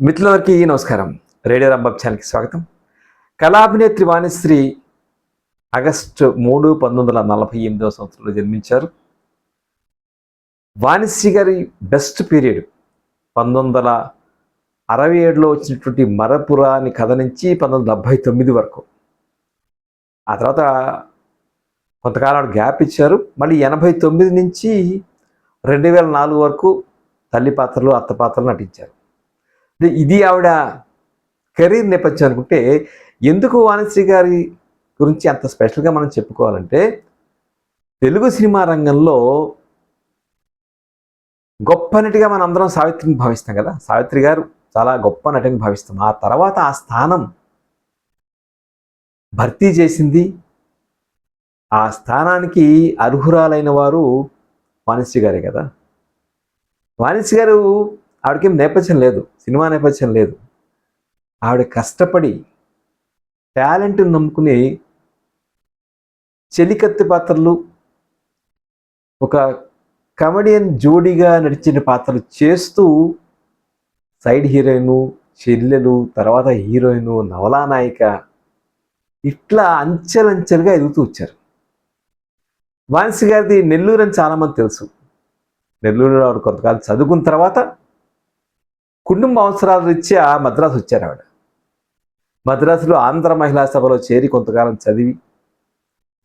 మిత్రులందరికీ నమస్కారం. రేడియో రంబం ఛానల్కి స్వాగతం. కళాభినేత్రి వాణిశ్రీ ఆగస్టు మూడు పంతొమ్మిది వందల నలభై ఎనిమిదవ సంవత్సరంలో జన్మించారు. వాణిశ్రీ గారి బెస్ట్ పీరియడ్ పంతొమ్మిది వందల అరవై ఏడులో వచ్చినటువంటి మరపురాని కథ నుంచి పంతొమ్మిది వందల డెబ్భై తొమ్మిది వరకు. ఆ తర్వాత కొంతకాలం గ్యాప్ ఇచ్చారు. మళ్ళీ ఎనభై తొమ్మిది నుంచి రెండు వేల నాలుగు వరకు తల్లి పాత్రలు అత్త పాత్రలు నటించారు. ఇది ఆవిడ కెరీర్ నేపథ్యం అనుకుంటే ఎందుకు వాణిశ్రీ గారి గురించి అంత స్పెషల్గా మనం చెప్పుకోవాలంటే తెలుగు సినిమా రంగంలో గొప్ప నటిగా మనం అందరం సావిత్రిని భావిస్తాం కదా. సావిత్రి గారు చాలా గొప్ప నటిని భావిస్తాం. ఆ తర్వాత ఆ స్థానం భర్తీ చేసింది. ఆ స్థానానికి అర్హురాలైన వారు వాణిశ్రీ గారే కదా. వాణిశ్రీ గారు ఆవిడకేం నేపథ్యం లేదు సినిమా నేపథ్యం లేదు. ఆవిడ కష్టపడి టాలెంట్ని నమ్ముకుని చెలికత్తి పాత్రలు ఒక కమెడియన్ జోడీగా నడిచిన పాత్రలు చేస్తూ సైడ్ హీరోయిన్ చెల్లెలు తర్వాత హీరోయిన్ నవలానాయిక ఇట్లా అంచెలంచెలుగా ఎదుగుతూ వచ్చారు. వాన్సి గారిది నెల్లూరు అని చాలామంది తెలుసు. నెల్లూరులో ఆవిడ కొంతకాలం చదువుకున్న తర్వాత కుటుంబ అవసరాల రీత్యా మద్రాసు వచ్చారు ఆవిడ. మద్రాసులో ఆంధ్ర మహిళా సభలో చేరి కొంతకాలం చదివి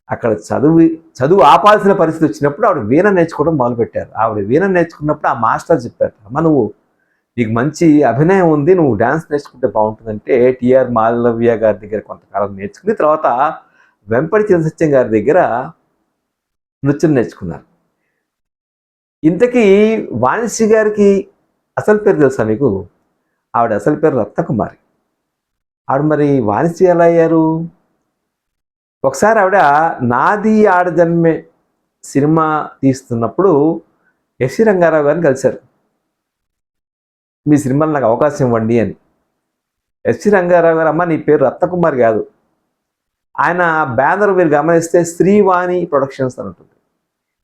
అక్కడ చదువు చదువు ఆపాల్సిన పరిస్థితి వచ్చినప్పుడు ఆవిడ వీణ నేర్చుకోవడం మొదలుపెట్టారు. ఆవిడ వీణ నేర్చుకున్నప్పుడు ఆ మాస్టర్ చెప్పారు అమ్మ నువ్వు నీకు మంచి అభినయం ఉంది నువ్వు డ్యాన్స్ నేర్చుకుంటే బాగుంటుందంటే టిఆర్ మాలవ్య గారి దగ్గర కొంతకాలం నేర్చుకుని తర్వాత వెంపటి చంద్రసత్యం గారి దగ్గర నృత్యం నేర్చుకున్నారు. ఇంతకీ వాణిశ్రీ గారికి అసలు పేరు తెలుసా మీకు? ఆవిడ అసలు పేరు రత్నకుమారి. ఆవిడ మరి వాణిశ్రీ ఎలా అయ్యారు? ఒకసారి ఆవిడ నాది ఆడజన్మే సినిమా తీస్తున్నప్పుడు ఎస్సీ రంగారావు గారిని కలిశారు. మీ సినిమాలో నాకు అవకాశం ఇవ్వండి అని. ఎస్సి రంగారావు గారు అమ్మ నీ పేరు రత్నకుమార్ కాదు. ఆయన బ్యానర్ మీరు గమనిస్తే శ్రీవాణి ప్రొడక్షన్స్ అని ఉంటుంది.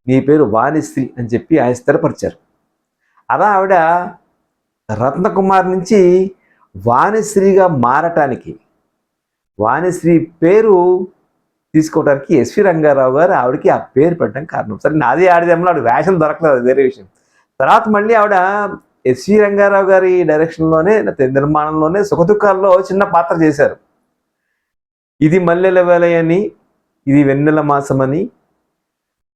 నీ పేరు వాణిశ్రీ అని చెప్పి ఆయన స్థిరపరిచారు. అలా ఆవిడ రత్నకుమార్ నుంచి వాణిశ్రీగా మారటానికి. వాణిశ్రీ పేరు తీసుకోవడానికి ఎస్వి రంగారావు గారు ఆవిడకి ఆ పేరు పెట్టడం కారణం. సరే నాది ఆడిదేమో ఆవిడ వేషం దొరకలేదు వేరే విషయం. తర్వాత మళ్ళీ ఆవిడ ఎస్వి రంగారావు గారి డైరెక్షన్లోనే లేకపోతే నిర్మాణంలోనే సుఖదుఖాల్లో చిన్న పాత్ర చేశారు. ఇది మల్లెల వేలయని ఇది వెన్నెల మాసమని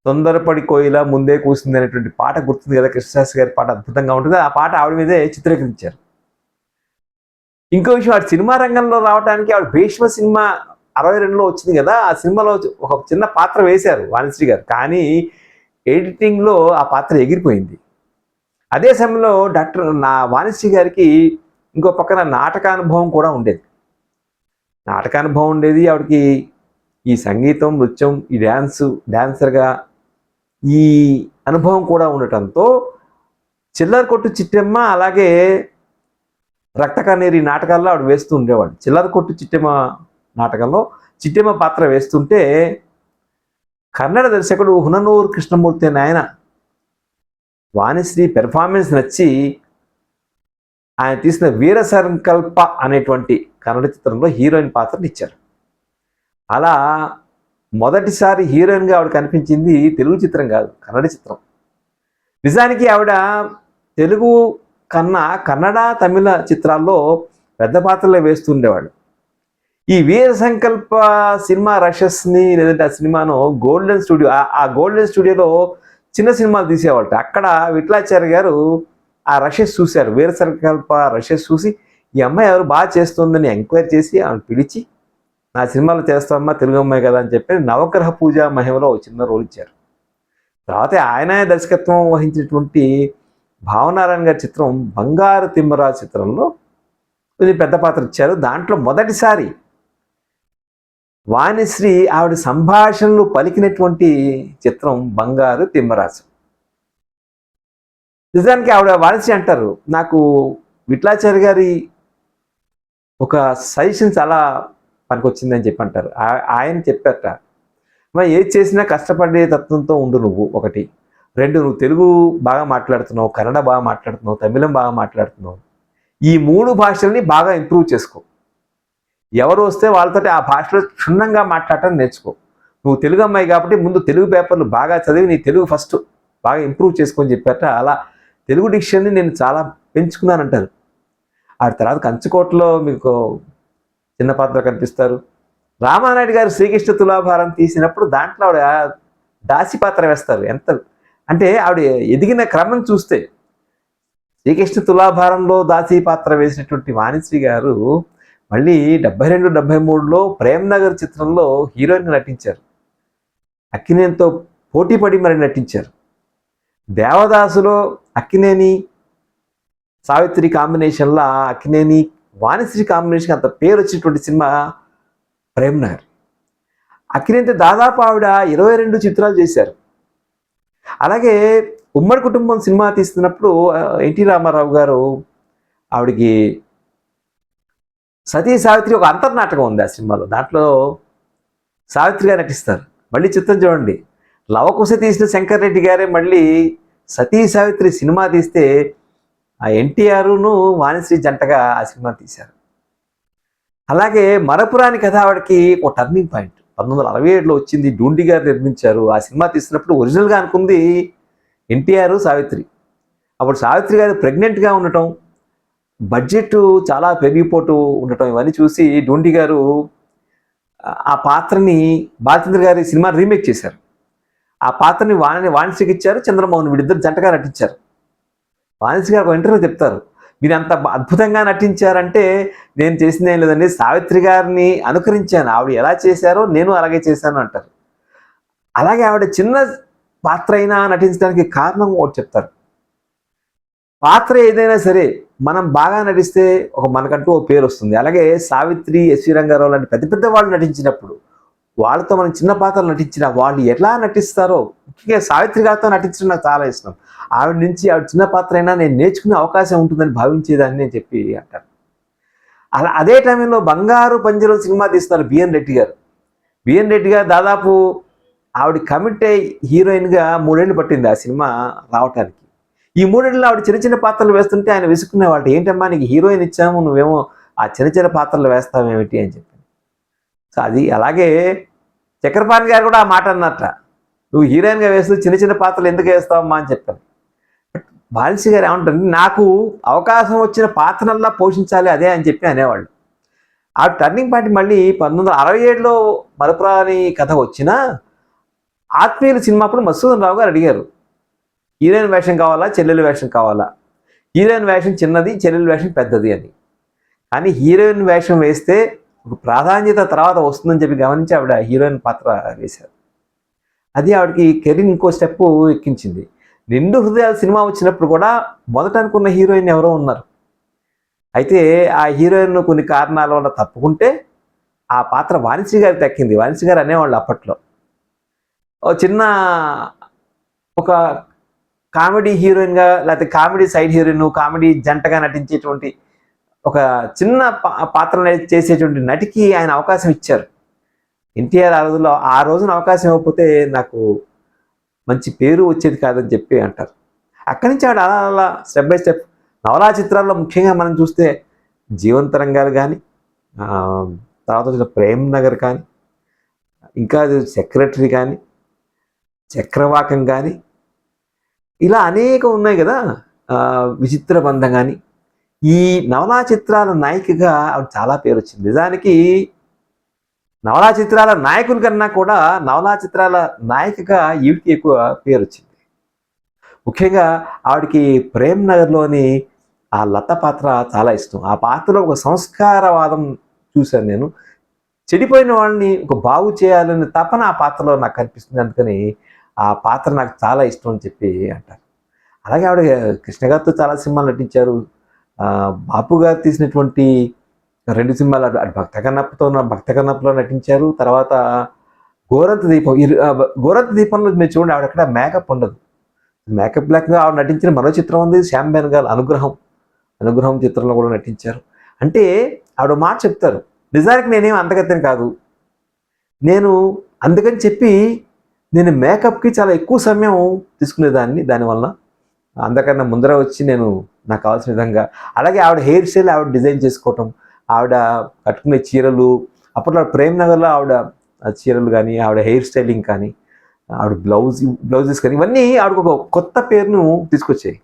తొందరపడి కోయిల ముందే కూసింది అనేటువంటి పాట గుర్తుంది కదా కృష్ణశాస్త్రి గారి పాట అద్భుతంగా ఉంటుంది. ఆ పాట ఆవిడ మీదే చిత్రీకరించారు. ఇంకో విషయం ఆవిడ సినిమా రంగంలో రావడానికి ఆవిడ భీష్మ సినిమా అరవై రెండులో వచ్చింది కదా ఆ సినిమాలో ఒక చిన్న పాత్ర వేశారు వాణిశ్రీ గారు. కానీ ఎడిటింగ్లో ఆ పాత్ర ఎగిరిపోయింది. అదే సమయంలో డాక్టర్ నా వాణిశ్రీ గారికి ఇంకో పక్కన నాటకానుభవం కూడా ఉండేది. నాటకానుభవం ఉండేది. ఆవిడకి ఈ సంగీతం నృత్యం ఈ డ్యాన్సు డ్యాన్సర్గా ఈ అనుభవం కూడా ఉండటంతో చిల్లర కొట్టు చిట్టెమ్మ అలాగే రక్తకన్నీరు నాటకాల్లో ఆవిడ వేస్తూ ఉండేవాడు చిల్లర కొట్టు చిట్టెమ్మ నాటకంలో చిట్టెమ్మ పాత్ర వేస్తుంటే కన్నడ దర్శకుడు హుననూరు కృష్ణమూర్తి అని ఆయన వాణిశ్రీ పెర్ఫార్మెన్స్ నచ్చి ఆయన తీసిన వీర సంకల్ప అనేటువంటి కన్నడ చిత్రంలో హీరోయిన్ పాత్రను ఇచ్చారు. అలా మొదటిసారి హీరోయిన్గా ఆవిడ కనిపించింది తెలుగు చిత్రం కాదు కన్నడ చిత్రం. నిజానికి ఆవిడ తెలుగు కన్నా కన్నడ తమిళ చిత్రాల్లో పెద్ద పాత్రలే వేస్తుండేవాడు ఈ వీర సంకల్ప సినిమా రషస్ని లేదంటే ఆ సినిమాను గోల్డెన్ స్టూడియో ఆ- గోల్డెన్ స్టూడియోలో చిన్న సినిమాలు తీసేవాళ్ళు. అక్కడ విట్లాచార్య గారు ఆ రషెస్ చూశారు. వీర సంకల్ప రషెస్ చూసి ఈ అమ్మాయి ఎవరు? బాగా చేస్తుందని ఎంక్వైరీ చేసి ఆమెను పిలిచి నా సినిమాలు చేస్తామమ్మా తెలుగు అమ్మాయి కదా అని చెప్పి నవగ్రహ పూజ మహిమలో ఒక చిన్న రోల్ ఇచ్చారు. తర్వాత ఆయన దర్శకత్వం వహించినటువంటి భావనారాయణ గారి చిత్రం బంగారు తిమ్మరా చిత్రంలో కొంచెం పెద్ద పాత్ర ఇచ్చారు. దాంట్లో మొదటిసారి వాణిశ్రీ ఆవిడ సంభాషణలు పలికినటువంటి చిత్రం బంగారు తిమ్మరాజు నిజానికి ఆవిడ వాణిశ్రీ అంటారు నాకు విట్లాచారి గారి ఒక సజెషన్ చాలా పనికొచ్చిందని చెప్పి అంటారు ఆ- ఆయన చెప్పారట మరి ఏది చేసినా కష్టపడే తత్వంతో ఉండు నువ్వు ఒకటి. రెండు నువ్వు తెలుగు బాగా మాట్లాడుతున్నావు కన్నడ బాగా మాట్లాడుతున్నావు తమిళం బాగా మాట్లాడుతున్నావు. ఈ మూడు భాషల్ని బాగా ఇంప్రూవ్ చేసుకో. ఎవరు వస్తే వాళ్ళతోటి ఆ భాషలో క్షుణ్ణంగా మాట్లాడటం నేర్చుకో. నువ్వు తెలుగు అమ్మాయి కాబట్టి ముందు తెలుగు పేపర్లు బాగా చదివి నీ తెలుగు ఫస్ట్ బాగా ఇంప్రూవ్ చేసుకొని చెప్పారట. అలా తెలుగు డిక్షన్ని నేను చాలా పెంచుకున్నానంటారు. ఆ తర్వాత కంచుకోటలో మీకు చిన్న పాత్ర కనిపిస్తారు. రామానాయుడు గారు శ్రీకృష్ణ తులాభారం తీసినప్పుడు దాంట్లో ఆవిడ దాసి పాత్ర వేస్తారు. ఎంత అంటే ఆవిడ ఎదిగిన క్రమం చూస్తే శ్రీకృష్ణ తులాభారంలో దాసి పాత్ర వేసినటువంటి వాణిశ్రీ గారు మళ్ళీ డెబ్బై రెండు డెబ్బై మూడులో ప్రేమ్ నగర్ చిత్రంలో హీరోయిన్గా నటించారు. అక్కినేనితో పోటీ పడి మరి నటించారు. దేవదాసులో అక్కినేని సావిత్రి కాంబినేషన్లో అక్కినేని వాణిశ్రీ కాంబినేషన్ అంత పేరు వచ్చినటువంటి సినిమా ప్రేమ్ నగర్. అక్కినేనితో దాదాపు ఆవిడ ఇరవై రెండు చిత్రాలు చేశారు. అలాగే ఉమ్మడి కుటుంబం సినిమా తీస్తున్నప్పుడు ఎన్టీ రామారావు గారు ఆవిడకి సతీ సావిత్రి ఒక అంతర్నాటకం ఉంది ఆ సినిమాలో. దాంట్లో సావిత్రిగా నటిస్తారు. మళ్ళీ చిత్రం చూడండి. లవకుశ తీసిన శంకర్ రెడ్డి గారే మళ్ళీ సతీ సావిత్రి సినిమా తీస్తే ఆ ఎన్టీఆర్ను వాణిశ్రీ జంటగా ఆ సినిమా తీశారు. అలాగే మరపురాని కథ ఆవిడకి ఒక టర్నింగ్ పాయింట్ పంతొమ్మిది వందల అరవై ఏడులో వచ్చింది డూండి గారు నిర్మించారు. ఆ సినిమా తీసినప్పుడు ఒరిజినల్గా అనుకుంది ఎన్టీఆర్ సావిత్రి. అప్పుడు సావిత్రి గారు ప్రెగ్నెంట్గా ఉండటం బడ్జెట్ చాలా పెరిగిపోతూ ఉండటం ఇవన్నీ చూసి డూండి గారు ఆ- ఆ పాత్రని బాలచంద్ర గారి సినిమా రీమేక్ చేశారు. ఆ పాత్రని వాణి వాణిశ్రీకి ఇచ్చారు చంద్రమోహన్ వీడిద్దరు జంటగా నటించారు. వాణిశ్రీ గారు ఒక ఇంటర్వ్యూ చెప్తారు. మీరు అంత అద్భుతంగా నటించారంటే నేను చేసింది ఏం లేదండి. సావిత్రి గారిని అనుకరించాను. ఆవిడ ఎలా చేశారో నేను అలాగే చేశాను అంటారు. అలాగే ఆవిడ చిన్న పాత్ర అయినా నటించడానికి కారణం ఒకటి చెప్తారు. పాత్ర ఏదైనా సరే మనం బాగా నటిస్తే ఒక మనకంటూ ఓ పేరు వస్తుంది. అలాగే సావిత్రి ఎస్వి రంగారావు లాంటి పెద్ద పెద్ద వాళ్ళు నటించినప్పుడు వాళ్ళతో మనం చిన్న పాత్రలు నటించిన వాళ్ళు ఎలా నటిస్తారో ముఖ్యంగా సావిత్రి గారితో నటించడం నాకు చాలా ఇష్టం. ఆవిడ నుంచి ఆవిడ చిన్న పాత్ర అయినా నేను నేర్చుకునే అవకాశం ఉంటుందని భావించేదాన్ని నేను చెప్పి అంటాను అలా అదే టైంలో బంగారు పంజరు సినిమా తీస్తున్నారు బిఎన్ రెడ్డి గారు. బిఎన్ రెడ్డి గారు దాదాపు ఆవిడ కమిట్ అయ్యి హీరోయిన్గా మూడేళ్ళు పట్టింది ఆ సినిమా రావటానికి. ఈ మూడేళ్ళు ఆవిడ చిన్న చిన్న పాత్రలు వేస్తుంటే ఆయన విసుక్కునేవాళ్ళు ఏంటమ్మా నీకు హీరోయిన్ ఇచ్చాము నువ్వేమో ఆ చిన్న చిన్న పాత్రలు వేస్తావేమిటి అని చెప్పి. సో అది అలాగే చక్రపాణి గారు కూడా ఆ మాట అన్నట్ట. నువ్వు హీరోయిన్గా వేస్తూ చిన్న చిన్న పాత్రలు ఎందుకు వేస్తావమ్మా? అని చెప్పాను బట్ బాలిసి గారు ఏమంటారు? నాకు అవకాశం వచ్చిన పాత్రల్లా పోషించాలి అదే అని చెప్పి అనేవాళ్ళు. ఆ టర్నింగ్ పాయింట్ మళ్ళీ పంతొమ్మిది వందల అరవై ఏడులో మరపురాని కథ వచ్చినా ఆత్మీయుల సినిమాప్పుడు మసూదన్ రావు గారు అడిగారు. హీరోయిన్ వేషం కావాలా? చెల్లెలు వేషం కావాలా? హీరోయిన్ వేషం చిన్నది చెల్లెలు వేషం పెద్దది అని. కానీ హీరోయిన్ వేషం వేస్తే ప్రాధాన్యత తర్వాత వస్తుందని చెప్పి గమనించి ఆవిడ హీరోయిన్ పాత్ర వేశారు. అది ఆవిడకి కెరీర్ ఇంకో స్టెప్ ఎక్కించింది. నిండు హృదయాల సినిమా వచ్చినప్పుడు కూడా మొదట అనుకున్న హీరోయిన్ ఎవరో ఉన్నారు. అయితే ఆ హీరోయిన్ కొన్ని కారణాల వల్ల తప్పుకుంటే ఆ పాత్ర వాణిశ్రీ గారి దక్కింది. వాణిశ్రీ గారు అనేవాళ్ళు అప్పట్లో. ఓ చిన్న ఒక కామెడీ హీరోయిన్గా లేకపోతే కామెడీ సైడ్ హీరోయిన్ కామెడీ జంటగా నటించేటువంటి ఒక చిన్న పా- పాత్ర చేసేటువంటి నటికి ఆయన అవకాశం ఇచ్చారు. ఎన్టీఆర్ ఆ రోజుల్లో ఆ రోజున అవకాశం ఇవ్వకపోతే నాకు మంచి పేరు వచ్చేది కాదని చెప్పి అంటారు. అక్కడి నుంచి ఆవిడ అలా అలా స్టెప్ బై స్టెప్ నవలా చిత్రాల్లో ముఖ్యంగా మనం చూస్తే జీవంత రంగాలు కానీ తర్వాత వచ్చిన ప్రేమ్ నగర్ కానీ ఇంకా సెక్రటరీ కానీ చక్రవాకం కానీ ఇలా అనేకం ఉన్నాయి కదా విచిత్ర బంధం కానీ ఈ నవలా చిత్రాల నాయికగా ఆవిడ చాలా పేరు వచ్చింది నిజానికి నవలా చిత్రాల నాయకుల కన్నా కూడా నవలా చిత్రాల నాయికగా ఈవిడికి ఎక్కువ పేరు వచ్చింది ముఖ్యంగా ఆవిడకి ప్రేమ్ నగర్లోని ఆ లత పాత్ర చాలా ఇష్టం. ఆ పాత్రలో ఒక సంస్కారవాదం చూశాను నేను. చెడిపోయిన వాళ్ళని ఒక బాగు చేయాలనే తపన ఆ పాత్రలో నాకు కనిపిస్తుంది. అందుకని ఆ పాత్ర నాకు చాలా ఇష్టం అని చెప్పి అంటారు. అలాగే ఆవిడ కృష్ణ గారితో చాలా సినిమాలు నటించారు. బాపు గారు తీసినటువంటి రెండు సినిమాలు అటు భక్త కన్నప్పతో భక్త కన్నప్పలో నటించారు. తర్వాత గోరంత దీపం గోరంత దీపంలో మీరు చూడండి ఆవిడక్కడ మేకప్ ఉండదు. మేకప్ లేకుండా ఆవిడ నటించిన మరో చిత్రం ఉంది శ్యామ్ బెనగాల్ అనుగ్రహం. అనుగ్రహం చిత్రంలో కూడా నటించారు. అంటే ఆవిడ మాట చెప్తారు నిజానికి నేనేం అంతగత్యం కాదు. నేను అందుకని చెప్పి నేను మేకప్కి చాలా ఎక్కువ సమయం తీసుకునేదాన్ని. దానివల్ల అందకన్నా ముందర వచ్చి నేను నాకు కావాల్సిన విధంగా. అలాగే ఆవిడ హెయిర్ స్టైల్ ఆవిడ డిజైన్ చేసుకోవటం ఆవిడ కట్టుకునే చీరలు అప్పట్లో ప్రేమ్ నగర్లో ఆవిడ చీరలు కానీ ఆవిడ హెయిర్ స్టైలింగ్ కానీ ఆవిడ బ్లౌజ్ బ్లౌజెస్ కానీ ఇవన్నీ ఆవిడకు ఒక కొత్త పేరును తీసుకొచ్చాయి.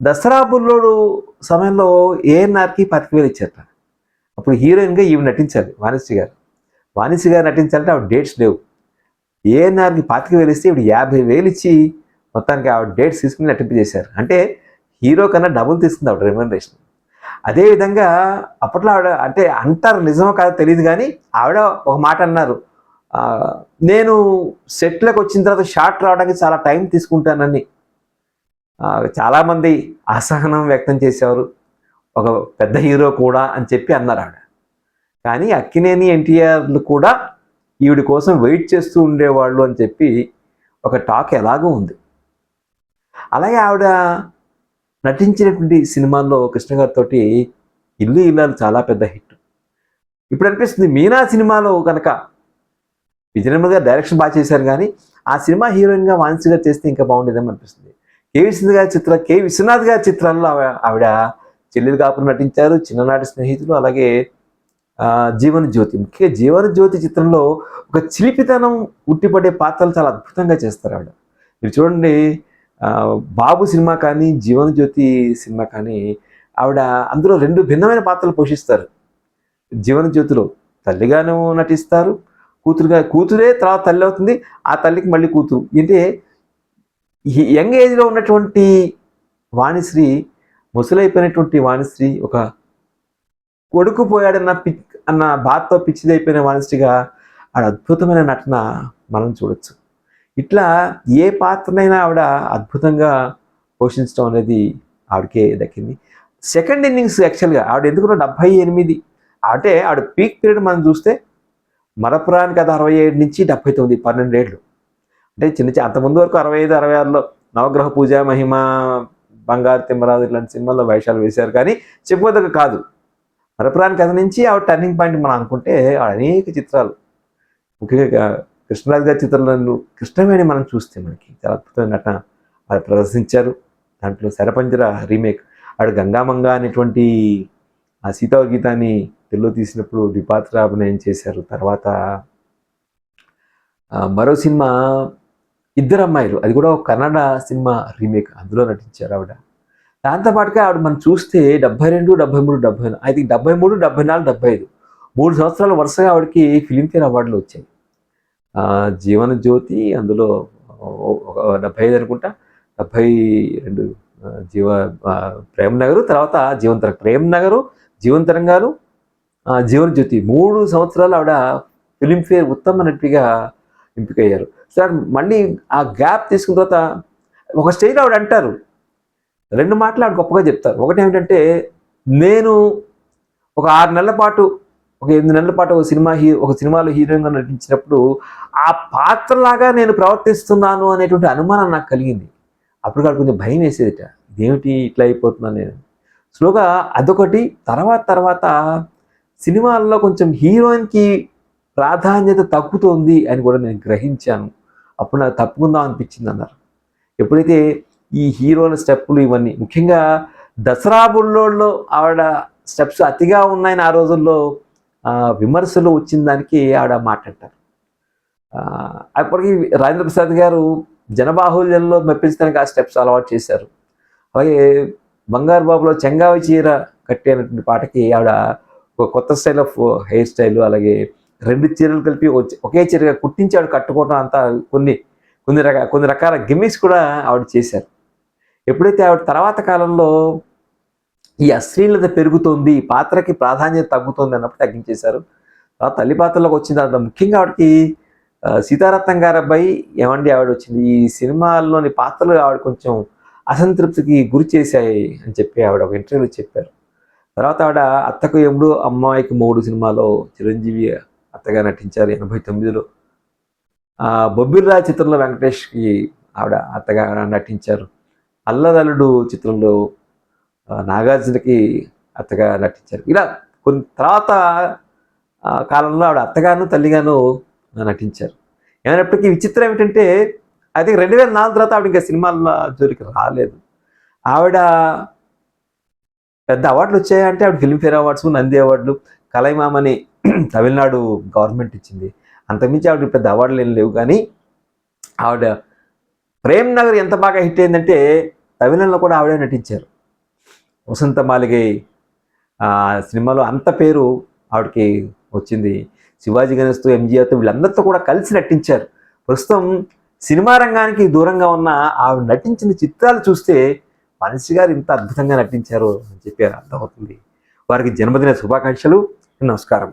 దసరా బుల్లోడు సమయంలో ఏఎన్ఆర్కి పతికి వేలు ఇచ్చారట అప్పుడు హీరోయిన్గా ఈమె నటించాలి వాణిశ్రీ గారు. వాణిశ్రీ గారు నటించాలంటే ఆవిడ డేట్స్ లేవు. ఏఎన్ఆర్కి పాతిక వేలు ఇస్తే ఇప్పుడు యాభై వేలు ఇచ్చి మొత్తానికి ఆవిడ డేట్స్ తీసుకుని నటింపజేశారు. అంటే హీరో కన్నా డబుల్ తీసుకుంది ఆవిడ రెమ్యూనరేషన్ అదేవిధంగా అప్పట్లో ఆవిడ అంటే అంటారు నిజమో కాదో తెలియదు కానీ ఆవిడ ఒక మాట అన్నారు. నేను సెట్లకు వచ్చిన తర్వాత షార్ట్ రావడానికి చాలా టైం తీసుకుంటానని. చాలామంది అసహనం వ్యక్తం చేసేవారు. ఒక పెద్ద హీరో కూడా అని చెప్పి అన్నారు ఆవిడ. కానీ అక్కినేని ఎన్టీఆర్లు కూడా ఈవిడ కోసం వెయిట్ చేస్తూ ఉండేవాళ్ళు అని చెప్పి ఒక టాక్ ఎలాగో ఉంది. అలాగే ఆవిడ నటించినటువంటి సినిమాల్లో కృష్ణ గారితో ఇల్లు ఇల్లాలు చాలా పెద్ద హిట్. ఇప్పుడు అనిపిస్తుంది మీనా సినిమాలో కనుక విజయనిర్మల్ గారు డైరెక్షన్ బాగా చేశారు కానీ ఆ సినిమా హీరోయిన్గా వాన్సీ గారు చేస్తే ఇంకా బాగుండేదేమో అనిపిస్తుంది. కే విశ్వనాథ్ గారి చిత్ర కే విశ్వనాథ్ గారి చిత్రాల్లో ఆవిడ ఆవిడ చెల్లెలు కాపురం నటించారు చిన్ననాటి స్నేహితులు అలాగే జీవన జ్యోతి. ముఖ్య జీవన జ్యోతి చిత్రంలో ఒక చిలిపితనం ఉట్టిపడే పాత్రలు చాలా అద్భుతంగా చేస్తారు ఆవిడ. మీరు చూడండి బాబు సినిమా కానీ జీవన జ్యోతి సినిమా కానీ ఆవిడ అందులో రెండు భిన్నమైన పాత్రలు పోషిస్తారు. జీవన జ్యోతిలో తల్లిగాను నటిస్తారు కూతురుగా కూతురే తర్వాత తల్లి అవుతుంది ఆ తల్లికి మళ్ళీ కూతురు. అంటే యంగ్ ఏజ్లో ఉన్నటువంటి వాణిశ్రీ ముసలైపోయినటువంటి వాణిశ్రీ ఒక కొడుకు పోయాడన్న పి అన్న బాధతో పిచ్చిదైపోయిన వాణిశ్రీగా ఆడ అద్భుతమైన నటన మనం చూడొచ్చు. ఇట్లా ఏ పాత్రనైనా ఆవిడ అద్భుతంగా పోషించడం అనేది ఆవిడకే దక్కింది. సెకండ్ ఇన్నింగ్స్ యాక్చువల్గా ఆవిడ ఎందుకు డెబ్భై ఎనిమిది. అంటే ఆవిడ పీక్ పీరియడ్ మనం చూస్తే మరపురానికి కథ అరవై ఏడు నుంచి డెబ్బై తొమ్మిది పన్నెండు పన్నెండేళ్ళు అంటే చిన్న చిన్న అంతకుముందు వరకు అరవై ఐదు అరవై ఆరులో నవగ్రహ పూజ మహిమ బంగారు తిమ్మరాజు ఇట్లాంటి సినిమాల్లో వేషాలు వేశారు కానీ చెప్పుకోదగ్గ కాదు. మరపురానికి కథ నుంచి ఆవిడ టర్నింగ్ పాయింట్ మనం అనుకుంటే ఆవిడ అనేక చిత్రాలు. ముఖ్యంగా కృష్ణరాజు గారి చిత్రంలో కృష్ణవేణి మనం చూస్తే మనకి చాలా అద్భుతమైన నటన వారు ప్రదర్శించారు. దాంట్లో శరపంజర రీమేక్. ఆవిడ గంగామంగ అనేటువంటి ఆ సీతా గీతాన్ని తెలుగులో తీసినప్పుడు ద్విపాత్ర అభినయం చేశారు. తర్వాత మరో సినిమా ఇద్దరు అమ్మాయిలు. అది కూడా ఒక కన్నడ సినిమా రీమేక్. అందులో నటించారు ఆవిడ. దాంతోపాటుగా ఆవిడ మనం చూస్తే డెబ్బై రెండు డెబ్బై మూడు డెబ్బై ఐదు. డెబ్బై మూడు డెబ్బై నాలుగు డెబ్బై ఐదు. మూడు సంవత్సరాలు వరుసగా ఆవిడకి ఫిలింఫేర్ అవార్డులు వచ్చాయి. జీవన జ్యోతి అందులో ఒక డెబ్బై ఐదు అనుకుంటా డెబ్బై రెండు జీవ ప్రేమ్ నగరు తర్వాత జీవంతర ప్రేమ్ నగరు జీవన్ తరంగాలు జీవన జ్యోతి. మూడు సంవత్సరాలు ఆవిడ ఫిలింఫేర్ ఉత్తమ నటిగా ఎంపికయ్యారు. సార్ మళ్ళీ ఆ గ్యాప్ తీసుకున్న తర్వాత ఒక స్టేజ్ ఆవిడ అంటారు. రెండు మాటలు ఆవిడ గొప్పగా చెప్తారు. ఒకటి ఏమిటంటే నేను ఒక ఆరు నెలల పాటు ఒక ఎనిమిది నెలల పాటు ఒక సినిమా హీ ఒక సినిమాలో హీరోయిన్గా నటించినప్పుడు ఆ పాత్రలాగా నేను ప్రవర్తిస్తున్నాను అనేటువంటి అనుమానం నాకు కలిగింది. అప్పుడు కాదు కొంచెం భయం వేసేదిట. ఇదేమిటి ఇట్లా అయిపోతున్నాను నేను. స్లోగా అదొకటి తర్వాత తర్వాత సినిమాల్లో కొంచెం హీరోయిన్కి ప్రాధాన్యత తగ్గుతోంది అని కూడా నేను గ్రహించాను. అప్పుడు నాకు తప్పుకుందాం అనిపించింది అన్నారు. ఎప్పుడైతే ఈ హీరోల స్టెప్పులు ఇవన్నీ ముఖ్యంగా దసరా బుల్లోళ్ళలో ఆవిడ స్టెప్స్ అతిగా ఉన్నాయని ఆ రోజుల్లో విమర్శలు వచ్చిన దానికి ఆవిడ మాట్లాడతారు? ఆ, అప్పటికి రాజేంద్ర ప్రసాద్ గారు జనబాహుల్యంలో మెప్పించడానికి ఆ స్టెప్స్ అలవాటు చేశారు. అలాగే బంగారు బాబులో చెంగావి చీర కట్టేటువంటి పాటకి ఆవిడ ఒక కొత్త స్టైల్ ఆఫ్ హెయిర్ స్టైల్ అలాగే రెండు చీరలు కలిపి ఒకే చీరగా కుట్టించి ఆవిడ కట్టుకోవడం అంతా కొన్ని కొన్ని రకాల కొన్ని రకాల గిమ్మిక్స్ కూడా ఆవిడ చేశారు. ఎప్పుడైతే ఆవిడ తర్వాత కాలంలో ఈ అశ్లీలత పెరుగుతోంది ఈ పాత్రకి ప్రాధాన్యత తగ్గుతోంది అన్నప్పుడు తగ్గించేశారు. తర్వాత తల్లి పాత్రలోకి వచ్చిన తర్వాత ముఖ్యంగా ఆవిడకి సీతారత్నం గారి అబ్బాయి ఏమండి ఆవిడ వచ్చింది. ఈ సినిమాల్లోని పాత్రలు ఆవిడ కొంచెం అసంతృప్తికి గురి చేశాయి అని చెప్పి ఆవిడ ఒక ఇంటర్వ్యూలో చెప్పారు. తర్వాత ఆవిడ అత్తకు ఎముడు అమ్మాయికి మూడు సినిమాలో చిరంజీవి అత్తగా నటించారు ఎనభై తొమ్మిదిలో. బొబ్బిర్రా చిత్రంలో వెంకటేష్కి ఆవిడ అత్తగా నటించారు. అల్లదల్లుడు చిత్రంలో నాగార్జునకి అత్తగా నటించారు. ఇలా కొన్ని తర్వాత కాలంలో ఆవిడ అత్తగాను తల్లిగాను నటించారు. ఏమైనప్పటికీ విచిత్రం ఏమిటంటే అది రెండు వేల నాలుగు తర్వాత ఆవిడ ఇంకా సినిమాల జోలికి రాలేదు. ఆవిడ పెద్ద అవార్డులు వచ్చాయంటే ఆవిడ ఫిల్మ్ఫేర్ అవార్డ్స్ నంది అవార్డులు కలైమామని తమిళనాడు గవర్నమెంట్ ఇచ్చింది. అంతకుమించి ఆవిడ పెద్ద అవార్డులు ఏం లేవు. కానీ ఆవిడ ప్రేమ్ నగర్ ఎంత బాగా హిట్ అయిందంటే తమిళంలో కూడా ఆవిడే నటించారు. వసంత మాలిగై సినిమాలో అంత పేరు ఆవిడకి వచ్చింది. శివాజీ గణేష్తో ఎంజీఆర్తో వీళ్ళందరితో కూడా కలిసి నటించారు. ప్రస్తుతం సినిమా రంగానికి దూరంగా ఉన్న ఆవిడ నటించిన చిత్రాలు చూస్తే మనిషి గారు ఇంత అద్భుతంగా నటించారు అని చెప్పి అర్థమవుతుంది. వారికి జన్మదిన శుభాకాంక్షలు. నమస్కారం.